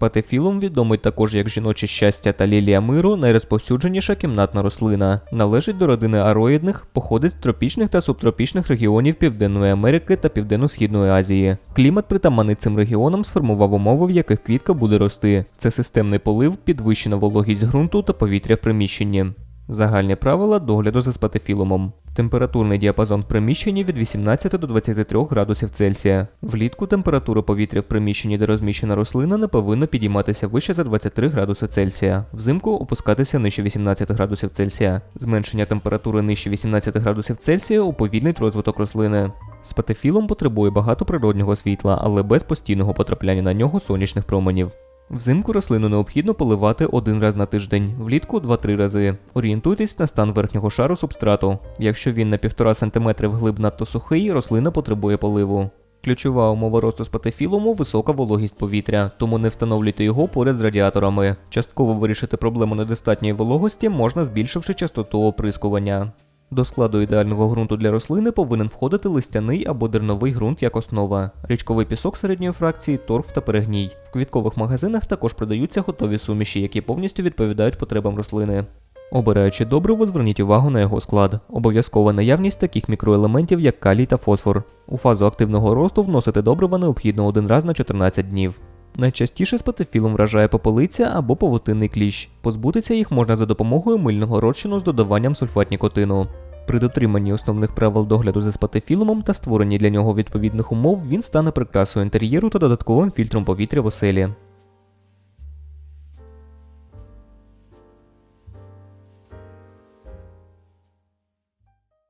Спатефілум відомий також як жіноче щастя та лілія миру, найрозповсюдженіша кімнатна рослина. Належить до родини ароїдних, походить з тропічних та субтропічних регіонів Південної Америки та Південно-Східної Азії. Клімат притаманний цим регіонам сформував умови, в яких квітка буде рости. Це системний полив, підвищена вологість ґрунту та повітря в приміщенні. Загальні правила догляду за спатефілумом. Температурний діапазон в приміщенні від 18 до 23 градусів Цельсія. Влітку температура повітря в приміщенні, де розміщена рослина, не повинна підійматися вище за 23 градуси Цельсія. Взимку опускатися нижче 18 градусів Цельсія. Зменшення температури нижче 18 градусів Цельсія уповільнить розвиток рослини. Спатефілум потребує багато природнього світла, але без постійного потрапляння на нього сонячних променів. Взимку рослину необхідно поливати один раз на тиждень, влітку 2-3 рази. Орієнтуйтесь на стан верхнього шару субстрату. Якщо він на 1,5 см вглиб надто сухий, рослина потребує поливу. Ключова умова росту спатефілуму – висока вологість повітря, тому не встановлюйте його поряд з радіаторами. Частково вирішити проблему недостатньої вологості можна збільшивши частоту оприскування. До складу ідеального ґрунту для рослини повинен входити листяний або дерновий ґрунт як основа, річковий пісок середньої фракції, торф та перегній. В квіткових магазинах також продаються готові суміші, які повністю відповідають потребам рослини. Обираючи добриво, зверніть увагу на його склад. Обов'язкова наявність таких мікроелементів, як калій та фосфор. У фазу активного росту вносити добрива необхідно один раз на 14 днів. Найчастіше спатефілом вражає попелиця або павутинний кліщ. Позбутися їх можна за допомогою мильного розчину з додаванням сульфатнікотину. При дотриманні основних правил догляду за спатефілумом та створенні для нього відповідних умов він стане прикрасою інтер'єру та додатковим фільтром повітря в оселі.